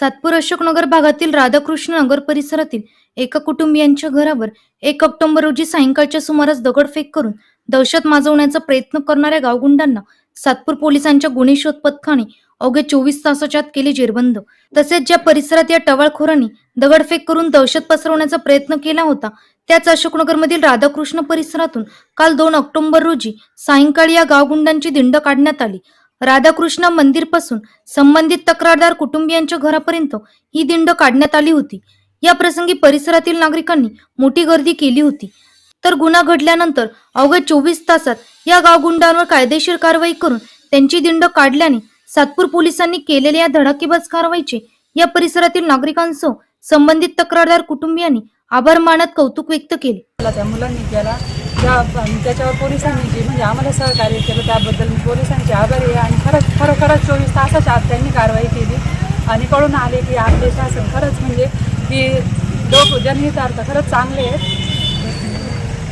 सातपूर अशोकनगर भागातील राधाकृष्ण नगर परिसरातील एका कुटुंबियांच्या घरावर एक ऑक्टोबर रोजी सायंकाळच्या सुमारास दगडफेक करून दहशत माजवण्याचा प्रयत्न करणाऱ्या गावगुंडांना सातपूर पोलिसांच्या गुन्हे शोध पथकाने अवघ्या चोवीस तासाच्या आत केले जेरबंद. तसेच ज्या परिसरात या टवाळखोरांनी दगडफेक करून दहशत पसरवण्याचा प्रयत्न केला होता त्याच अशोकनगरमधील राधाकृष्ण परिसरातून काल दोन ऑक्टोबर रोजी सायंकाळी या गावगुंडांची दिंड काढण्यात आली. राधाकृष्ण मंदिरपासून संबंधित तक्रारदार कुटुंबियांच्या घरापर्यंत ही दिंड काढण्यात आली होती. या प्रसंगी परिसरातील नागरिकांनी मोठी गर्दी केली होती. तर गुन्हा घडल्यानंतर अवघ्या चोवीस तासात या गावगुंडांवर कायदेशीर कारवाई करून त्यांची दिंड काढल्याने सातपूर पोलिसांनी केलेल्या या धडाकेबाज कारवाईचे या परिसरातील नागरिकांसह संबंधित तक्रारदार कुटुंबियांनी आभार मानत कौतुक व्यक्त केले. त्या मुलांनी त्या त्याच्यावर पोलिसांनी जे म्हणजे आम्हाला सहकार्य केलं त्याबद्दल मी पोलिसांचे आभारी आहे. आणि खरंच खरोखरच चोवीस तासाच्या आत त्यांनी कारवाई केली. आणि कळून आले की आपले शासन खरंच म्हणजे की लोक जनहितार्थ खरंच चांगले आहेत.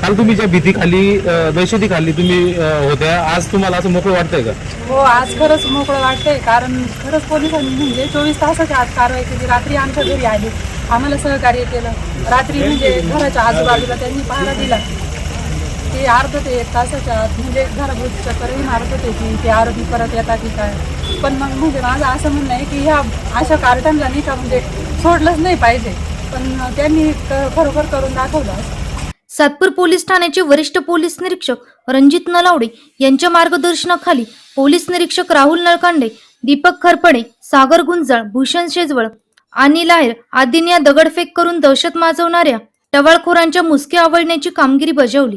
काल तुम्ही ज्या भीती खाली दहशती खाली तुम्ही होत्या आज तुम्हाला असं मोकळं वाटतंय का? हो आज खरंच मोकळं वाटतंय कारण खरंच पोलिसांनी म्हणजे चोवीस तासाच्या आत कारवाई केली. रात्री आमच्या घरी आली आम्हाला सहकार्य केलं. रात्री म्हणजे घराच्या आजूबाजूला त्यांनी पहारा दिला. ते अर्ध ते एक तासाच्या आत म्हणजे घराभोवती चक्करही मारत होते की ते आरोपी परत येतात की काय. पण मग म्हणजे माझं असं म्हणणं आहे की ह्या अशा कार्टनला नाही का म्हणजे सोडलंच नाही पाहिजे. पण त्यांनी खरोखर करून दाखवलं असं. सातपूर पोलीस ठाण्याचे वरिष्ठ पोलीस निरीक्षक रणजित नलावडे यांच्या मार्गदर्शनाखाली पोलीस निरीक्षक राहुल नळकांडे दीपक खरपडे सागर गुंजाळ भूषण शेजवळ आणि लाहेर आदींनी या दगडफेक करून दहशत माजवणाऱ्या टवाळखोरांच्या मुसके आवळण्याची कामगिरी बजावली.